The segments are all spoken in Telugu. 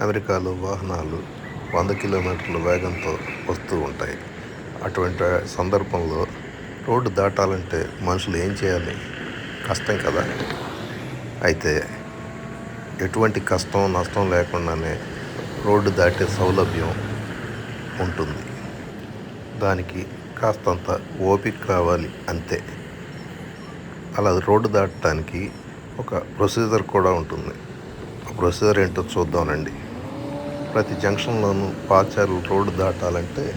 అమెరికాలో వాహనాలు వంద కిలోమీటర్ల వేగంతో వస్తూ ఉంటాయి. అటువంటి సందర్భంలో రోడ్డు దాటాలంటే మనుషులు ఏం చేయాలి? కష్టం కదా. అయితే ఎటువంటి కష్టం నష్టం లేకుండానే రోడ్డు దాటే సౌలభ్యం ఉంటుంది. దానికి కాస్తంత ఓపిక కావాలి అంతే. అలా రోడ్డు దాటడానికి ఒక ప్రొసీజర్ కూడా ఉంటుంది. ఆ ప్రొసీజర్ ఏంటో చూద్దామండి ప్రతి జంక్షన్లోనూ పాచారు రోడ్డు దాటాలంటే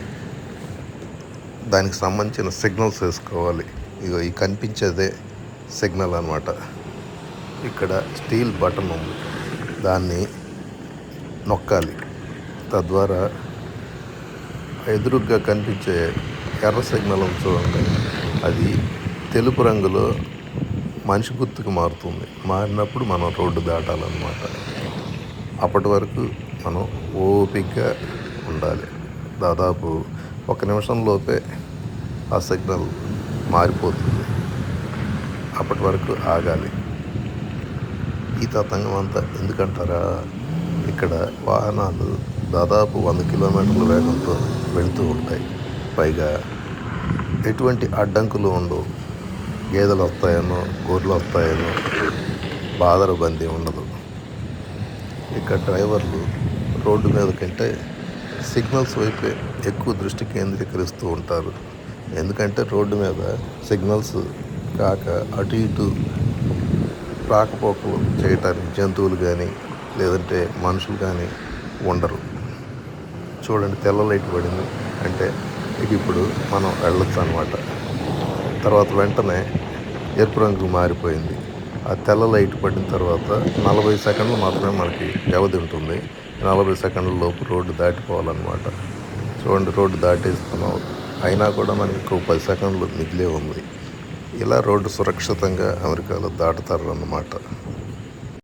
దానికి సంబంధించిన సిగ్నల్స్ వేసుకోవాలి. ఇగో ఈ కనిపించేదే సిగ్నల్ అనమాట ఇక్కడ స్టీల్ బటన్ ఉంది. దాన్ని నొక్కాలి. తద్వారా ఎదురుగ్గా కనిపించే ఎర్ర సిగ్నల్ చూడండి. అది తెలుపు రంగులో మనిషి గుర్తుకు మారుతుంది. మారినప్పుడు మనం రోడ్డు దాటాలన్నమాట. అప్పటి వరకు మనం ఓపికగా ఉండాలి. దాదాపు ఒక నిమిషం లోపే ఆ సిగ్నల్ మారిపోతుంది. అప్పటి వరకు ఆగాలి. ఈ తతంగం అంతా ఎందుకంటారా? ఇక్కడ వాహనాలు దాదాపు వంద కిలోమీటర్ల వేగంతో వెళుతూ ఉంటాయి. పైగా ఎటువంటి అడ్డంకులు ఉండవు. గేదెలు వస్తాయనో గొర్రెలు వస్తాయనో బాధర బందీ ఉండదు. ఇక్కడ డ్రైవర్లు రోడ్డు మీద కంటే సిగ్నల్స్ వైపే ఎక్కువ దృష్టి కేంద్రీకరిస్తూ ఉంటారు. ఎందుకంటే రోడ్డు మీద సిగ్నల్స్ కాక అటు ఇటు రాకపోకలు చేయటానికి జంతువులు కానీ లేదంటే మనుషులు కానీ ఉండరు. చూడండి తెల్ల లైట్ పడింది అంటే ఇక ఇప్పుడు మనం వెళ్ళొచ్చు అనమాట తర్వాత వెంటనే ఎరుపు రంగు మారిపోయింది. ఆ తెల్ల లైట్ పడిన తర్వాత నలభై సెకండ్లు మాత్రమే మనకి వ్యవధి ఉంటుంది. నలభై సెకండ్ల లోపు రోడ్డు దాటిపోవాలన్నమాట. చూడండి రోడ్డు దాటేస్తున్నాం అయినా కూడా మనకి ఇంకో పది సెకండ్లు మిగిలే ఉంది. ఇలా రోడ్డు సురక్షితంగా అమెరికాలో దాటుతారు అన్నమాట